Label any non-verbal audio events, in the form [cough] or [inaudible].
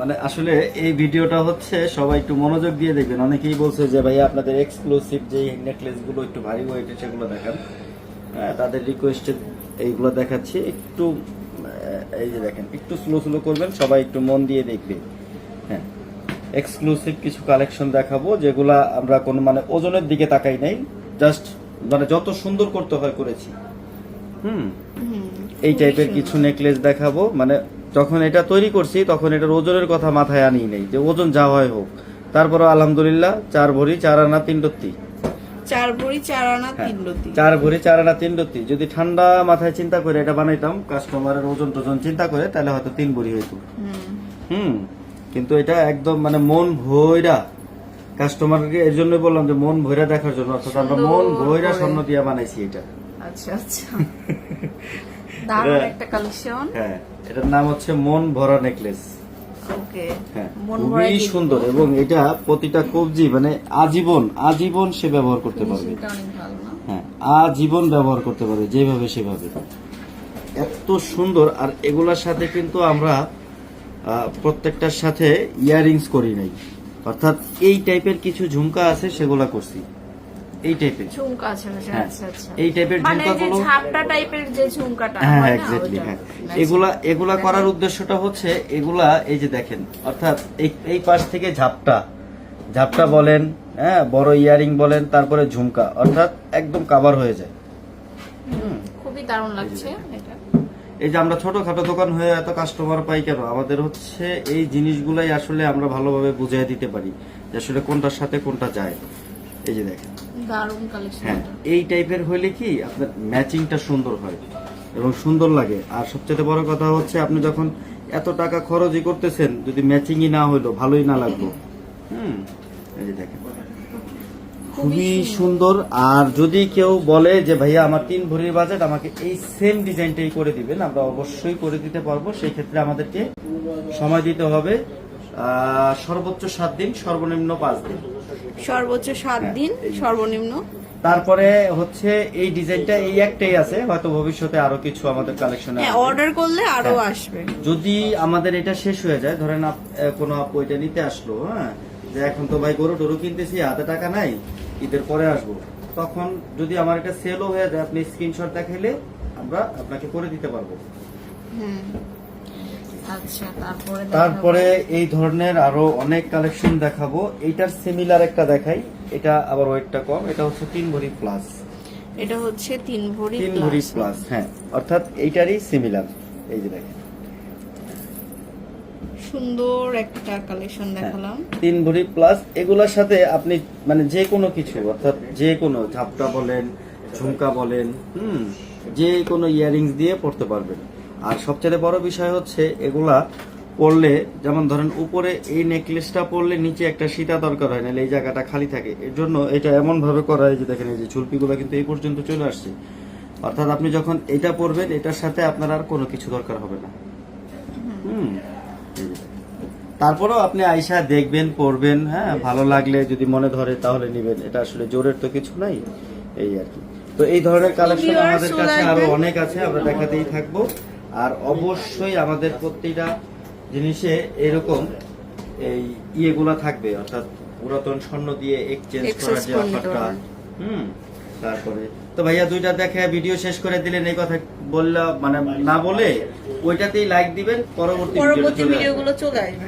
মানে আসলে এই ভিডিওটা হচ্ছে সবাই একটু মনোযোগ দিয়ে দেখবেন। অনেকেই বলছে যে ভাই আপনাদের এক্সক্লুসিভ যে নেকলেসগুলো একটু ভারী ওয়েটের সেগুলো দেখান। হ্যাঁ, তাদের রিকোয়েস্টে এইগুলো দেখাচ্ছি। একটু এই যে দেখেন একটু স্লো স্লো করবেন সবাই একটু মন দিয়ে দেখবে। হ্যাঁ এক্সক্লুসিভ কিছু কালেকশন দেখাবো যেগুলা আমরা কোনো মানে ওজনের দিকে তাকাই নাই জাস্ট মানে যত সুন্দর করতে হয় করেছি। হুম এই টাইপের কিছু নেকলেস দেখাবো মানে যখন এটা তৈরি করছি তখন এটার ওজনের কথা মাথায় আনি নেই যে ওজন যা হয় হোক। তারপরে আলহামদুলিল্লাহ চার ভরি চার আনা তিন রত্তি। চার ভরি চার আনা হ্যাঁ, তিন রতি চার ভরি চার আনা তিন রত্তি। যদি ঠান্ডা মাথায় চিন্তা করে এটা বানাইতাম কাস্টমারের ওজন টোজন চিন্তা করে তাহলে হয়তো তিন ভরি হইতো। হুম। হুম। কিন্তু এটা একদম মানে মন ভৈরা। কাস্টমারকে এর জন্য বললাম যে মন ভৈরা দেখার জন্য অর্থাৎ আমরা মন ভৈরা স্বর্ণ দিয়া বানাইছি এটা। আচ্ছা আচ্ছা। [laughs] দারুণ একটা কালেকশন হ্যাঁ এটার নাম হচ্ছে মন ভরা নেকলেস হ্যাঁ ভরা খুবই সুন্দর এবং এটা প্রতিটা কবজি মানে আজীবন আজীবন সে ব্যবহার করতে পারবে। হ্যাঁ আজীবন ব্যবহার করতে পারবে যেভাবে সেভাবে এত সুন্দর আর এগুলার সাথে কিন্তু আমরা প্রত্যেকটার সাথে ইয়ারিংস করি নাই। অর্থাৎ এই টাইপের কিছু ঝুমকা আছে সেগুলা করছি। এই টাইপের ঝুমকা আছে আচ্ছা হ্যাঁ, আচ্ছা আচ্ছা। এই টাইপের মানে যে ঝুমকাগুলো ঝাপটা টাইপের যে ঝুমকাটা হ্যাঁ হয় এক্স্যাক্টলি হ্যাঁ। এগুলা এগুলা করার উদ্দেশ্যটা হচ্ছে এগুলা এই যে দেখেন অর্থাৎ এই এই পাশ থেকে ঝাপটা। ঝাপটা বলেন হ্যাঁ বড় ইয়ারিং বলেন তারপরে ঝুমকা অর্থাৎ একদম কাভার হয়ে যায়। হুম। খুবই দারুণ লাগছে এটা। এই যে আমরা ছোটখাটো দোকান হয়ে এত কাস্টমার পাই কেন? আমাদের হচ্ছে এই জিনিসগুলাই আসলে আমরা ভালোভাবে বুঝিয়ে দিতে পারি যে আসলে কোনটার সাথে কোনটা যায়। এই যে দেখেন। দারুণ কালেকশন হ্যাঁ এই টাইপের হলে কি আপনার ম্যাচিংটা সুন্দর হয় এবং সুন্দর লাগে। আর সবচেয়ে বড় কথা হচ্ছে আপনি যখন এত টাকা খরচই করতেছেন যদি ম্যাচিংই না হইল ভালোই না লাগল। হুম এই যে দেখেন। খুবই সুন্দর। আর যদি কেউ বলে যে ভাইয়া আমার তিন ভরির বাজেট আমাকে এই সেম ডিজাইনটাই করে দিবেন আমরা অবশ্যই করে দিতে পারব। সেই ক্ষেত্রে আমাদেরকে সময় দিতে হবে। সর্বোচ্চ সাত দিন সর্বনিম্ন পাঁচ দিন। সর্বোচ্চ সাত হ্যাঁ, দিন সর্বনিম্ন। তারপরে হচ্ছে এই ডিজাইনটা এই একটাই আছে হয়তো ভবিষ্যতে আরও কিছু আমাদের কালেকশনে হ্যাঁ অর্ডার করলে আরও হ্যাঁ। আসবে। যদি আমাদের এটা শেষ হয়ে যায় ধরেন কোনো আপু এটা নিতে আসলো হ্যাঁ যে এখন তো ভাই গরু টরু কিনতেছি হাতে টাকা নাই ঈদের পরে আসব। তখন যদি আমার এটা সেলও হয়ে যায় আপনি স্ক্রিনশট দেখাইলে আমরা আপনাকে করে দিতে পারব। হুম তারপরে এই ধরনের আরও অনেক কালেকশন দেখাবো। এইটার সিমিলার একটা দেখাই। এটা আবার ওয়েটটা কম। এটা হচ্ছে তিন ভরি প্লাস এটা হচ্ছে তিন ভরি তিন ভরি প্লাস হ্যাঁ। অর্থাৎ এইটারই সিমিলার এই যে দেখেন। সুন্দর একটা কালেকশন দেখালাম। তিন ভরি প্লাস এগুলোর সাথে আপনি মানে যে কোনো কিছু অর্থাৎ যে কোনো ঝাপটা বলেন ঝুমকা বলেন হুম যে কোনো ইয়ারিংস দিয়ে পড়তে পারবেন। আর সবচেয়ে বড় বিষয় হচ্ছে এগুলা পরলে যেমন ধরেন উপরে এই নেকলেসটা পরলে নিচে একটা সীতা দরকার হয় না এই জায়গাটা খালি থাকে। এর জন্য এটা এমন ভাবে করা হয় যে দেখেন এই যে ঝুলপিগুলো কিন্তু এই পর্যন্ত চলে আসছে। অর্থাৎ আপনি যখন এটা পরবেন এটার সাথে আপনার আর কোনো কিছু দরকার হবে না। হুম। তারপরেও আপনি আইসা দেখবেন পড়বেন হ্যাঁ ভালো লাগলে যদি মনে ধরে তাহলে নেবেন। এটা আসলে জোরের তো কিছু নাই এই আর কি। তো এই ধরনের কালেকশন আমাদের কাছে আরও অনেক আছে আমরা দেখাতেই থাকব। আর অবশ্যই আমাদের প্রত্যেকটা জিনিসে এরকম এই ইয়েগুলা থাকবে অর্থাৎ পুরাতন স্বর্ণ দিয়ে এক্সচেঞ্জ করার যে অফারটা। হুম তারপরে। তো ভাইয়া দুইটা দেখে ভিডিও শেষ করে দিলেন এই কথা বললা মানে না বলে ওইটাতেই লাইক দিবেন পরবর্তী পরবর্তী ভিডিওগুলো চলে আসবে